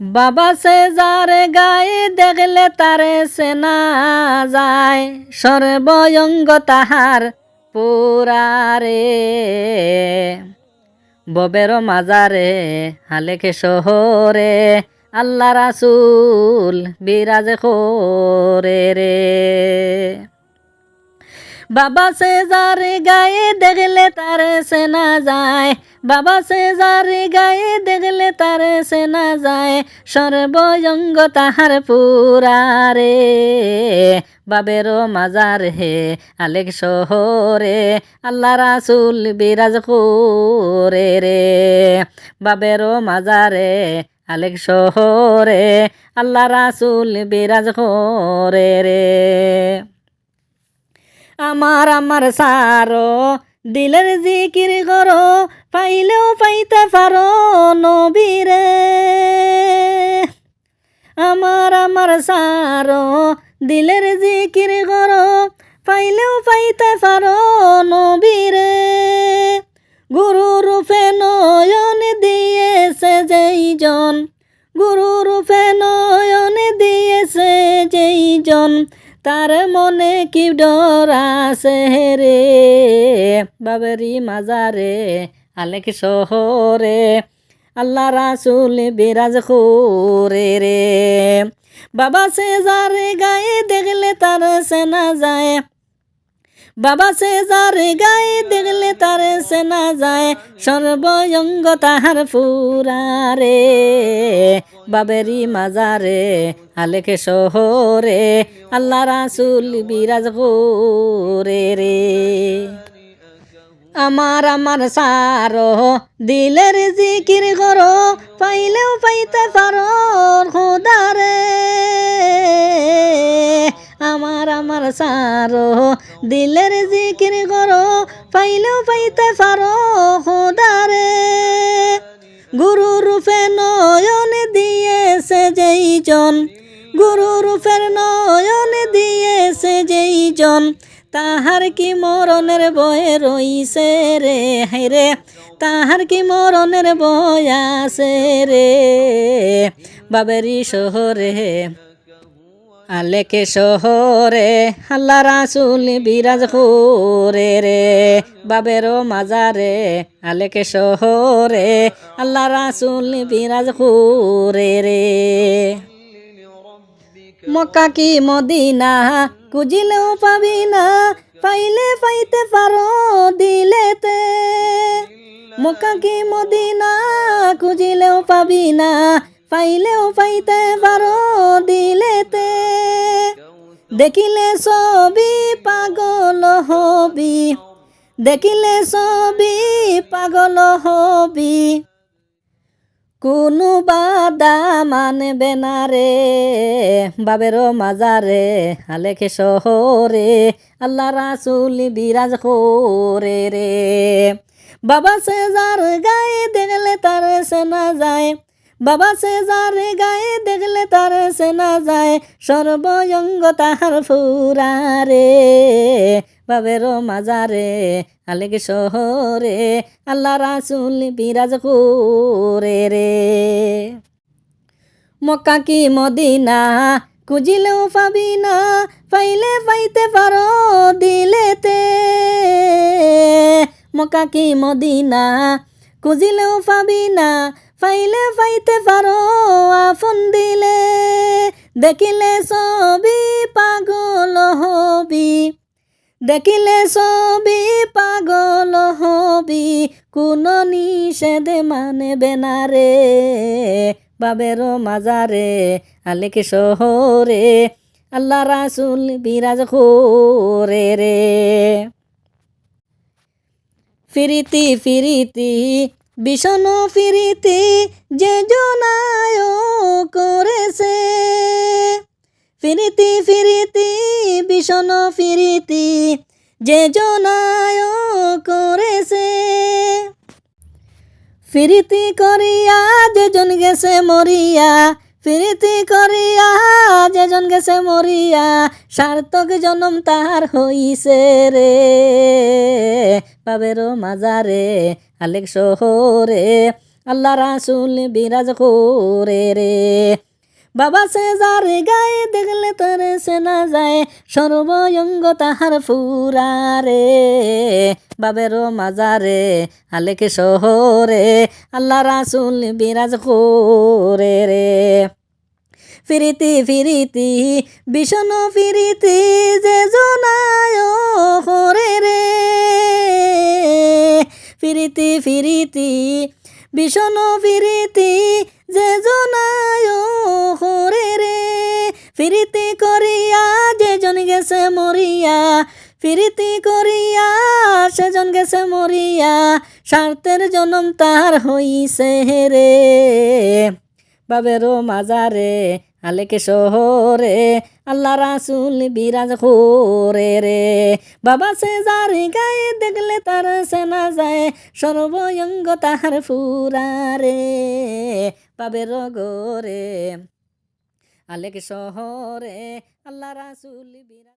বাবা সে যারে গায়ে দেখলে তারে সেনা যায়। সর্বয়ঙ্গ তাহার পুরারে ববের মাজারে হালেকে শহরে, আল্লাহ রাসুল বিরাজ খোরে রে। বাবা সে যারে গায়ে দেখলে তারে সেনা যায়। বাবা সে যারে গায়ে দেখলে তারে সেনা যায়। সর্বয়ঙ্গ তাহার পুরারে বাবেরও মাজার হে আলেক শহরে, আল্লাহ রাসুল বিরাজ করে রে। বাবেরও মাজারে আলেক শহরে, আল্লাহ রাসুল বিরাজ করে রে। আমার আমার সারো, দিলের জিকির করো, পাইলেও পাইতে পারো নবীরে। আমার আমার সারো, দিলের জিকির করো, পাইলেও পাইতে পারো নবীরে। গুরু রূপে নয়ন দিয়েছে যেইজন গুরু রূপে নয়ন দিয়েছে যেইজন তার মনে কি ডর আছে রে? বাবেরি মাজারে, আলেক শহরে, আল্লাহ রাসুল বিরাজ খুরে রে। বাবা সে যারে গায়ে দেখলে তার সেনা যায় বাবা সে যারে গায়ে দেখলে তার সেনা যায়, সর্বয়ঙ্গ তাহার ফুরারে। বাবেরি মাজারে আলেকে শহরে, আল্লাহ রাসুল বিরাজ করে রে। আমার আমার সারো দিলের জিকির করো, পাইলেও পাইতে পারো খোদারে। আমার আমার সারো, দিলের জিকির করো পাইলেও পাইতে পারো খোদারে। গুরু রূপে নয়ন দিয়েছে যেইজন গুরু রূপের নয়ন দিয়েছে যেইজন তাহার কি মরণের বয়ে রইছে রে রে, তাহার কি মরণের বয় আছে রে। বাবেরি শহরে আলেকে শহরে, আল্লাহ রাসুল বিরাজ করে রে বাবেরও মাজারে আলেকে শহরে, আল্লাহ রাসুল বিরাজ করে রে। মক্কা কি মদিনা? খুঁজিলেও পাবি না, পাইলে পাইতে পারো দিলেতে। মক্কা কি মদিনা? খুঁজিলেও পাবি না, পাইলেও পাইতে পারো দিলেতে। দেখিলে সবই পাগল হবি। দেখিলে সবই পাগল হবি। কোনো বাদা মানবে না রে বাবেরও মাজারে আলেখে শহরে। আল্লাহ রাসুল বিরাজ করে রে। বাবা সে যার গায়ে দেখলে তার সেনা যায়। বাবা সে যার গায়ে দেখলে তার সেনা যায়, সর্বয়ঙ্গ তাহার ফুরারে। বাবেরও মাজারে, আলেক শহরে, আল্লাহ রাসুল বিরাজ করে রে। মক্কা কি মদিনা, খুঁজিলেও পাবি না, পাইলে পাইতে পারো দিলেতে। মক্কা কি মদিনা, খুঁজিলেও পাবি না পাইলে ফাইতে পারো আপন দিলে। দেখিলে সবই পাগল হবি। দেখিলে সবই পাগল হবি। কোন নিষেধ মানবে না রে। বাবের মাজারে, আলেকে শহরে। আল্লাহ রাসুল বিরাজ করে রে। ফিরিতি ফিরিতি বিষণ ফিরিতে যে জনায় করেছে। ফিরিতি ফিরিতি বিষণ ফিরিতি যে জনায় করেছে। ফিরিতি করিয়া যেজন গেছে মরিয়া ফিরিতি করিয়া যেজন গেছে মরিয়া, সার্থক জনম তাহার হইছে রে। পাবেরো মাজারে, আলেক শহরে, আল্লাহ রাসুল বিরাজ করে রে। বাবা সে যার গায়ে দেখলে তোর সেনা যায়, সর্বয়ঙ্গ তাহার ফুরা রে বাবেরও মাজারে, আলেকে শহরে, আল্লাহ রাসুল বিরাজ করে রে। ফিরিতি ফিরিতি বিষণ ফিরিতি, যে জনায় হরে রে। ফিরিতি ফিরিতি বিষণ ফিরিতি ফিরিতি করিয়া যে জন গেছে মরিয়া, ফিরিতি করিয়া সেজন গেছে মরিয়া, স্বার্থের জনম তার হইছে রে বাবেরও মাজারে, আলেকে শহরে, আল্লাহ রাসুল বিরাজ করে রে। বাবা সে যার গায়ে দেখলে তার সেনা যায়, সর্বয়ঙ্গ তাহার ফুরা রে বাবের গোরে আলেকে শহরে আল্লাহ রাসুল বিরাজ